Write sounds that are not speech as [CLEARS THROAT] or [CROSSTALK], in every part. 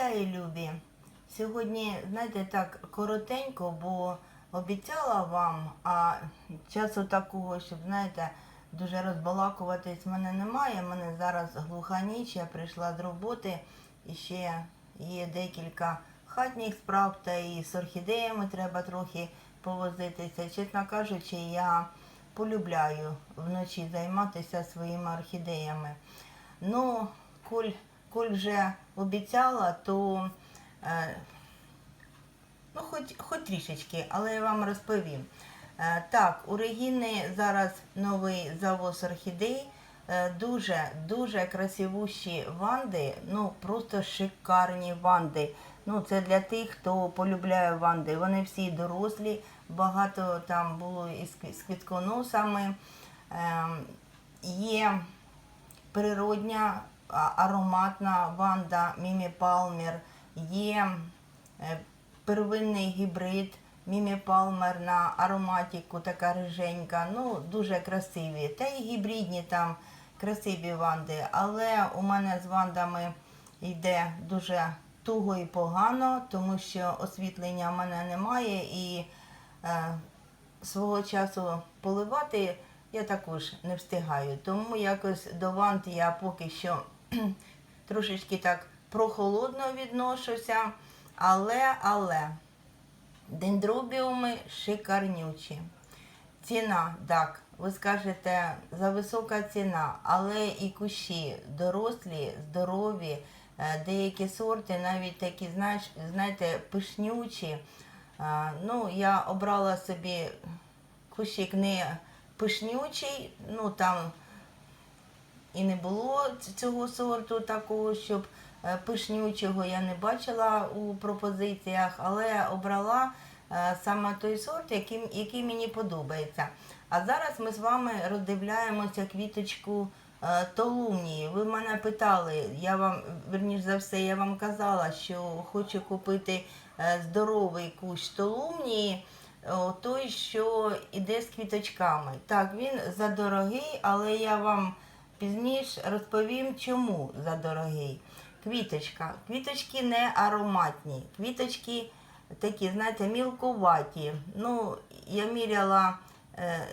Вітаю, любі! Сьогодні, знаєте, так коротенько, бо обіцяла вам, а часу такого, щоб, знаєте, дуже розбалакуватись в мене немає. У мене зараз глуха ніч, я прийшла з роботи і ще є декілька хатніх справ, та і з орхідеями треба трохи повозитися. Чесно кажучи, я полюбляю вночі займатися своїми орхідеями. Ну, коль, коль вже обіцяла, то е, ну, хоч, хоч трішечки, але я вам розповім. Е, так, у Регіни зараз новий завоз орхідей. Е, дуже дуже красивущі ванди, ну просто шикарні ванди. Ну, це для тих, хто полюбляє ванди. Вони всі дорослі, багато там було із з квітконосами. Ем, є природня ароматна ванда Мімі Палмер, є е, первинний гібрид Мімі Палмер на ароматику, така риженька, ну дуже красиві. Та й гібридні там красиві ванди, але у мене з вандами йде дуже туго і погано, тому що освітлення в мене немає і е, свого часу поливати я також не встигаю. Тому якось до вант я поки що [CLEARS THROAT] трошечки так прохолодно відношуся. Але, але дендробіуми шикарнючі. Ціна, так, ви скажете, за висока ціна, але і кущі дорослі, здорові, е, деякі сорти, навіть такі, знаєш, знаєте, пишнючі. Е, Ну, я обрала собі кущик не пишнючий, ну там і не було цього сорту такого, щоб е, пишнючого я не бачила у пропозиціях, але обрала е, саме той сорт, який, який мені подобається. А зараз ми з вами роздивляємося квіточку е, толумнії. Ви мене питали, я вам, верніш за все, я вам казала, що хочу купити здоровий кущ толумнії. Той, що іде з квіточками. Так, він задорогий, але я вам пізніше розповім, чому задорогий. Квіточка. Квіточки не ароматні. Квіточки такі, знаєте, мілкуваті. Ну, я міряла, е,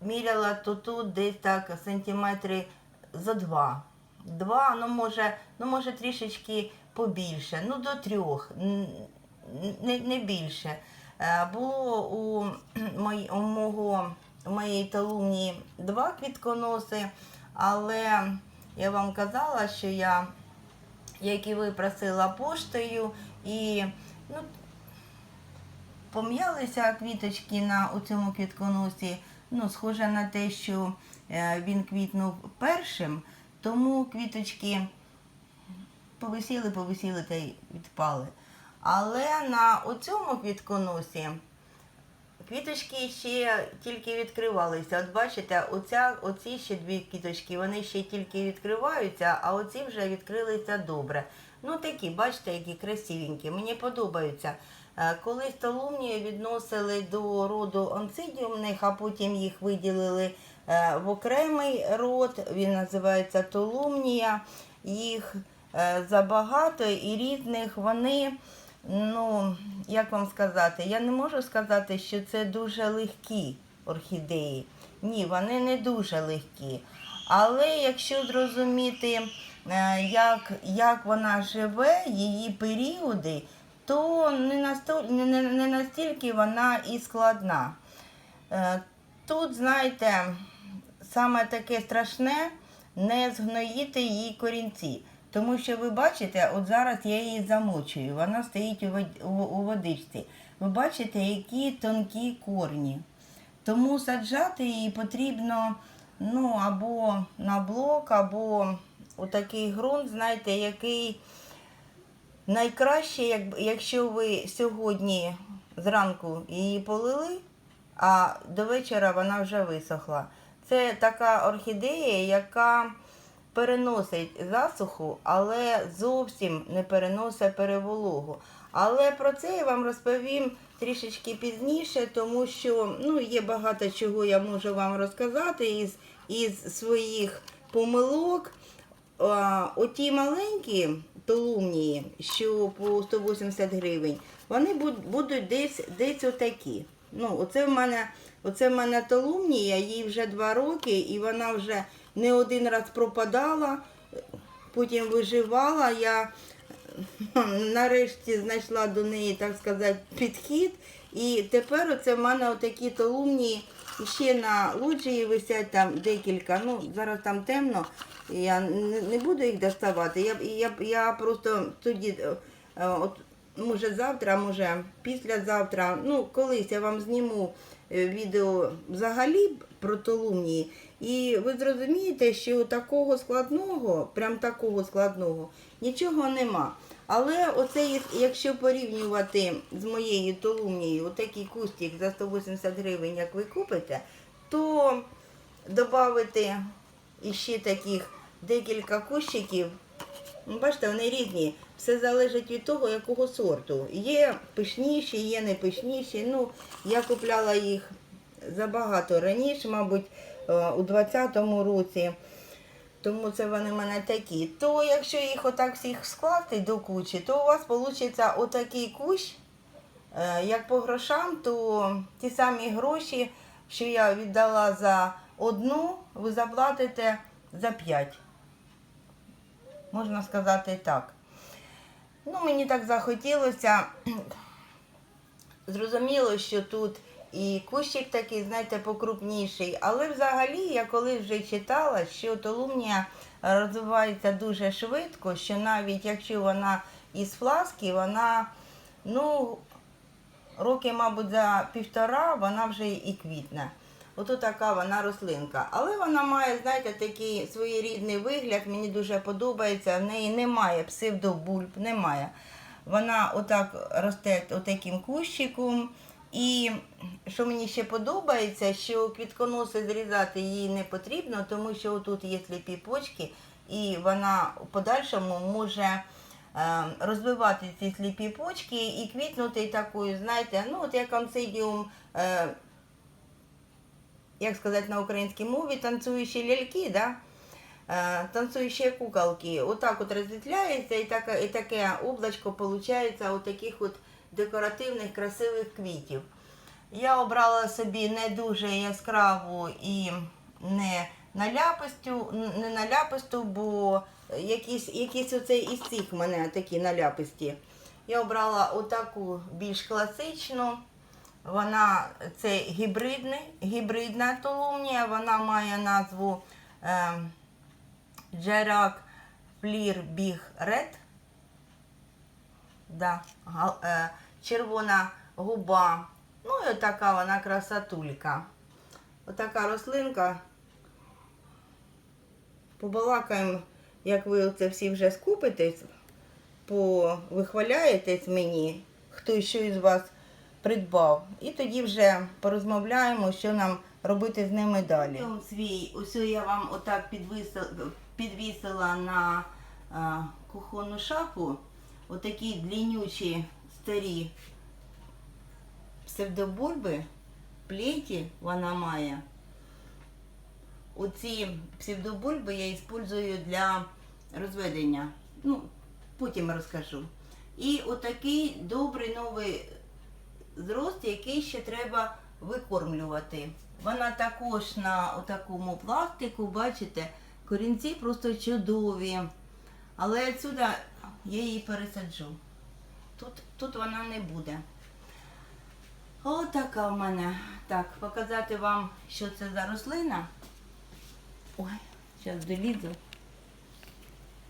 міряла то тут десь так сантиметри за два. Два, ну може, ну може трішечки побільше, ну до трьох, не, не більше. Е, Було у, мої- у, мого, у моєї талумні два квітконоси, але я вам казала, що я, як і ви просила поштою, і ну, пом'ялися квіточки на у цьому квітконосі. Ну, схоже на те, що е, він квітнув першим, тому квіточки повисіли, повисіли та й відпали. Але на оцьому квітконосі квіточки ще тільки відкривалися. От бачите, оця, оці ще дві квіточки, вони ще тільки відкриваються, а оці вже відкрилися добре. Ну такі, бачите, які красивенькі, мені подобаються. Е, Колись толумнію відносили до роду онцидіумних, а потім їх виділили е, в окремий род, він називається толумнія. Їх е, забагато і різних вони, ну, як вам сказати, я не можу сказати, що це дуже легкі орхідеї. Ні, вони не дуже легкі. Але якщо зрозуміти, е, як, як вона живе, її періоди, то не, не настільки вона і складна. Е, Тут, знаєте, саме таке страшне не згноїти її корінці. Тому що ви бачите, от зараз я її замочую, вона стоїть у, вод- у, у водичці. Ви бачите, які тонкі корні. Тому саджати її потрібно ну, або на блок, або у такий ґрунт, знаєте, який найкраще, як, якщо ви сьогодні зранку її полили, а до вечора вона вже висохла. Це така орхідея, яка переносить засуху, але зовсім не переносить перевологу. Але про це я вам розповім трішечки пізніше, тому що ну, є багато чого я можу вам розказати із, із своїх помилок. А, оті маленькі толумнії, що по 180 гривень, вони будуть десь, десь отакі. Ну, оце в мене, оце в мене толумнія, їй вже два роки, і вона вже не один раз пропадала, потім виживала. Я [LAUGHS] нарешті знайшла до неї, так сказати, підхід. І тепер оце в мене отакі толумні ще на лоджії висять там декілька. Ну, зараз там темно, я не, буду їх доставати. Я, я, я просто тоді, е, от, може завтра, може післязавтра, ну, колись я вам зніму е, відео взагалі про толумні. І ви зрозумієте, що такого складного, прям такого складного, нічого нема. Але оце, якщо порівнювати з моєю толумнією, отакий кустик за 180 гривень, як ви купите, то додати іще таких декілька кущиків. Ну, Бачите, вони різні. Все залежить від того, якого сорту. Є пишніші, є не пишніші. Ну, я купляла їх забагато раніше, мабуть, е, у 20-му році. Тому це вони в мене такі. То якщо їх отак всіх скласти до кучі, то у вас вийде отакий кущ. Е, Як по грошам, то ті самі гроші, що я віддала за одну, ви заплатите за п'ять. Можна сказати так. Ну, мені так захотілося. [CLEARS THROAT] Зрозуміло, що тут і кущик такий, знаєте, покрупніший. Але взагалі я коли вже читала, що толумнія розвивається дуже швидко, що навіть якщо вона із фласки, вона, ну, роки, мабуть, за півтора вона вже і квітне. Ото така вона рослинка. Але вона має, знаєте, такий своєрідний вигляд, мені дуже подобається. В неї немає псевдобульб, немає. Вона отак росте отаким кущиком. І що мені ще подобається, що квітконоси зрізати їй не потрібно, тому що тут є сліпі почки, і вона в подальшому може е, розвивати ці сліпі почки і квітнути такою, знаєте, ну от як амцидіум, е, як сказати на українській мові, танцюючі ляльки, да? Е, танцюючі куколки. Отак от розвітляється і таке, і таке облачко виходить от таких от декоративних красивих квітів. Я обрала собі не дуже яскраву і не наляписту, не наляписту, бо якісь, якісь оце із цих мене такі наляписті. Я обрала отаку більш класичну. Вона це гібридний, гібридна толумнія, вона має назву Джерак Флір Біг Ред. Да, е, червона губа. Ну і така вона красотулька. Отака рослинка. Побалакаємо, як ви оце всі вже скупитесь, повихваляєтесь мені, хто що із вас придбав. І тоді вже порозмовляємо, що нам робити з ними далі. Свій, ось я вам отак підвісила, підвісила на а, кухонну шафу отакі длиннючі старі псевдобульби, плеті вона має. Оці псевдобульби я використовую для розведення. Ну, потім розкажу. І отакий добрий новий зрост, який ще треба викормлювати. Вона також на такому пластику, бачите, корінці просто чудові. Але відсюди я її пересаджу. Тут, тут вона не буде. Отака в мене. Так, показати вам, що це за рослина. Ой, зараз долізу.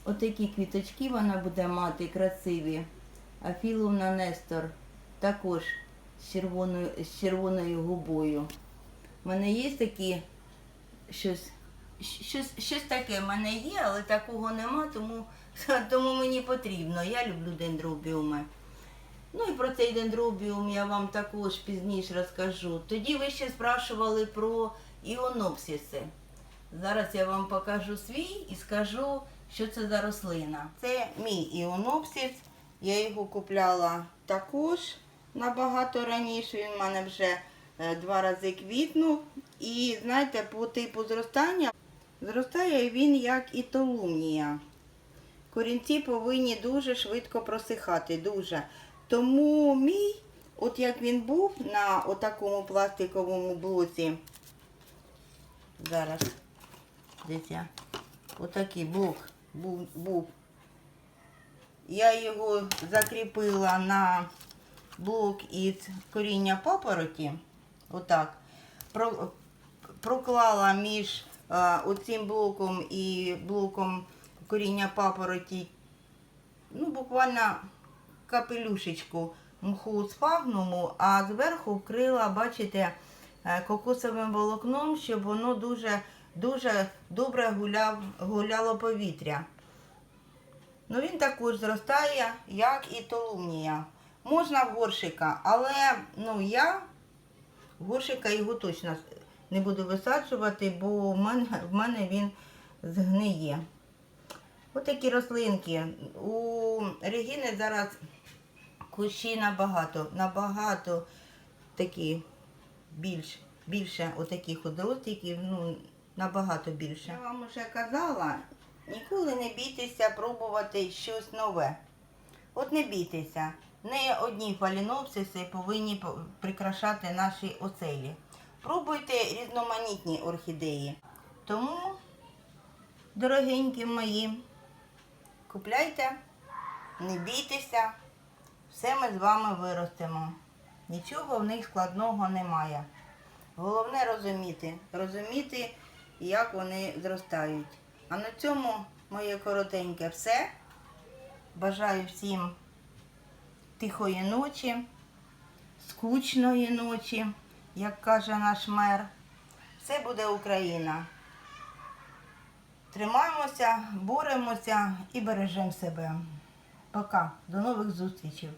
Отакі квіточки вона буде мати красиві. А філовна Нестор також з червоною, з червоною губою. У мене є такі щось, щось, щось таке в мене є, але такого нема, тому, [LAUGHS] тому мені потрібно. Я люблю дендробіуми. Ну і про цей дендробіум я вам також пізніше розкажу. Тоді ви ще спрашували про іонопсиси. Зараз я вам покажу свій і скажу, що це за рослина. Це мій іонопсис. Я його купляла також набагато раніше. Він в мене вже е, два рази квітнув. І знаєте, по типу зростання зростає він як і толумнія. корінці повинні дуже швидко просихати, дуже. Тому мій, от як він був на отакому пластиковому блоці, зараз, дивіться, отакий блок був, був. Я його закріпила на блок із коріння папороті. Отак. Проклала між оцим блоком і блоком коріння папороті, ну, буквально капелюшечку мху спагнуму, а зверху вкрила, бачите, е, кокосовим волокном, щоб воно дуже, дуже добре гуляв, гуляло повітря. Ну він також зростає, як і толумнія. Можна в горшика, але ну, я горшика його точно не буду висаджувати, бо в мене, в мене він згниє. Отакі рослинки. У Регіни зараз кущі набагато, набагато такі більш, більше отаких от ростиків, ну, набагато більше. Я вам вже казала, ніколи не бійтеся пробувати щось нове. От не бійтеся. Не одні фалінопсиси повинні прикрашати наші оцелі. Пробуйте різноманітні орхідеї. Тому, дорогенькі мої, купляйте, не бійтеся, все ми з вами виростемо. Нічого в них складного немає. Головне розуміти, розуміти, як вони зростають. А на цьому моє коротеньке все. Бажаю всім тихої ночі, скучної ночі, як каже наш мер. Все буде Україна. Тримаємося, боремося і бережемо себе. Пока. До нових зустрічей.